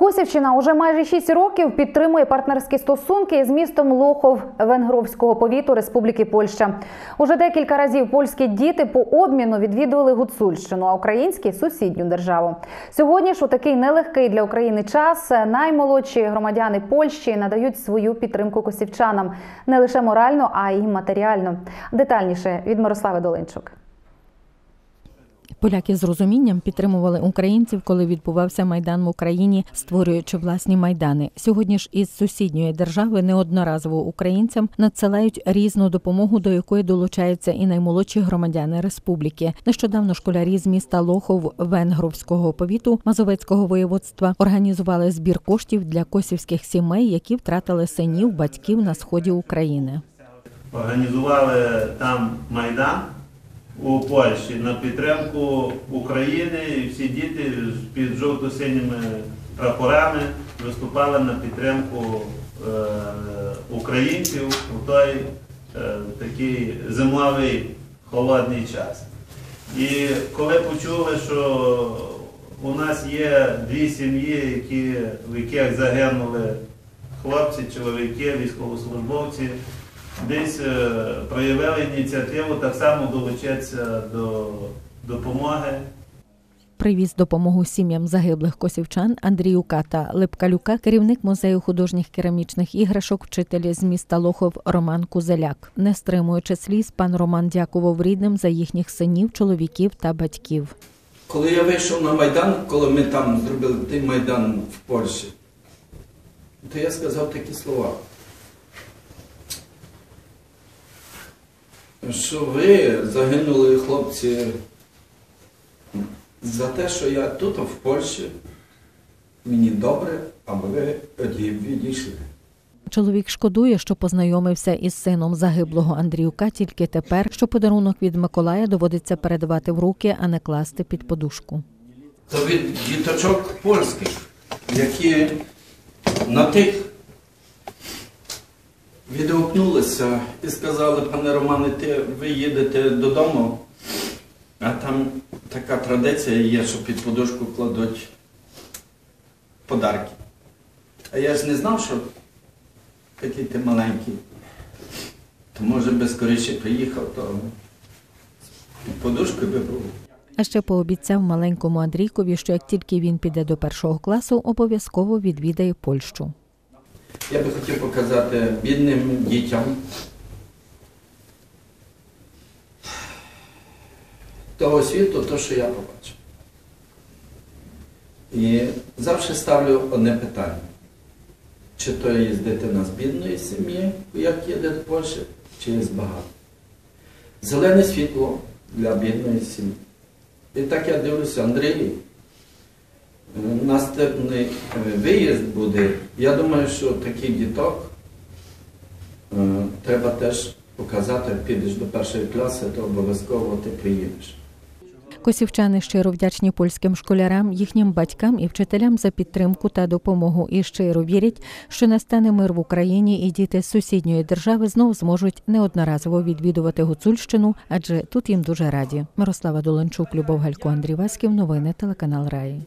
Косівщина уже майже 6 років підтримує партнерські стосунки з містом Лохов Венгровського повіту Республіки Польща. Уже декілька разів польські діти по обміну відвідували Гуцульщину, а українські сусідню державу. Сьогодні ж у такий нелегкий для України час наймолодші громадяни Польщі надають свою підтримку косівчанам не лише морально, а й матеріально. Детальніше від Мирослави Долинчук. Поляки з розумінням підтримували українців, коли відбувався майдан в Україні, створюючи власні майдани. Сьогодні ж із сусідньої держави неодноразово українцям надсилають різну допомогу, до якої долучаються і наймолодші громадяни республіки. Нещодавно школярі з міста Лохов Венгровського повіту Мазовецького воєводства організували збір коштів для косівських сімей, які втратили синів, батьків на сході України. Організували там майдан у Польщі на підтримку України, всі діти під жовто-синіми прапорами виступали на підтримку е, українців у той е, такий зимовий холодний час. І коли почули, що у нас є дві сім'ї, які, в яких загинули хлопці, чоловіки, військовослужбовці, десь е, проявили ініціативу так само долучитися до допомоги. Привіз допомогу сім'ям загиблих косівчан Андріюка та Липкалюка, керівник музею художніх керамічних іграшок, вчитель з міста Лохов Роман Кузеляк. Не стримуючи сліз, пан Роман дякував рідним за їхніх синів, чоловіків та батьків. Коли я вийшов на Майдан, коли ми там зробили той Майдан в Польщі, то я сказав такі слова. Що ви загинули хлопці за те, що я тут, в Польщі, мені добре, аби ви тоді відійшли. Чоловік шкодує, що познайомився із сином загиблого Андріюка тільки тепер, що подарунок від Миколая доводиться передавати в руки, а не класти під подушку. То від діточок польських, які на тих відгукнулися і сказали, пане Романе, ти ви їдете додому, а там така традиція є, що під подушку кладуть подарки. А я ж не знав, що такий ти маленький. То може би скоріше приїхав, то під подушкою би був. А ще пообіцяв маленькому Андрійкові, що як тільки він піде до першого класу, обов'язково відвідає Польщу. Я би хотів показати бідним дітям того світу, то, що я побачив. І завжди ставлю одне питання. Чи то є дитина з бідної сім'ї, як їде до Польщі, чи є з багато. Зелене світло для бідної сім'ї. І так я дивлюся, Андрій, наступний е, виїзд буде. Я думаю, що таких діток е, треба теж показати, підеш до першої класи, то обов'язково ти приїдеш. Косівчани щиро вдячні польським школярам, їхнім батькам і вчителям за підтримку та допомогу і щиро вірять, що настане мир в Україні і діти з сусідньої держави знов зможуть неодноразово відвідувати Гуцульщину, адже тут їм дуже раді. Мирослава Доленчук, Любов Галько, Андрій Васьків. Новини телеканал Раї.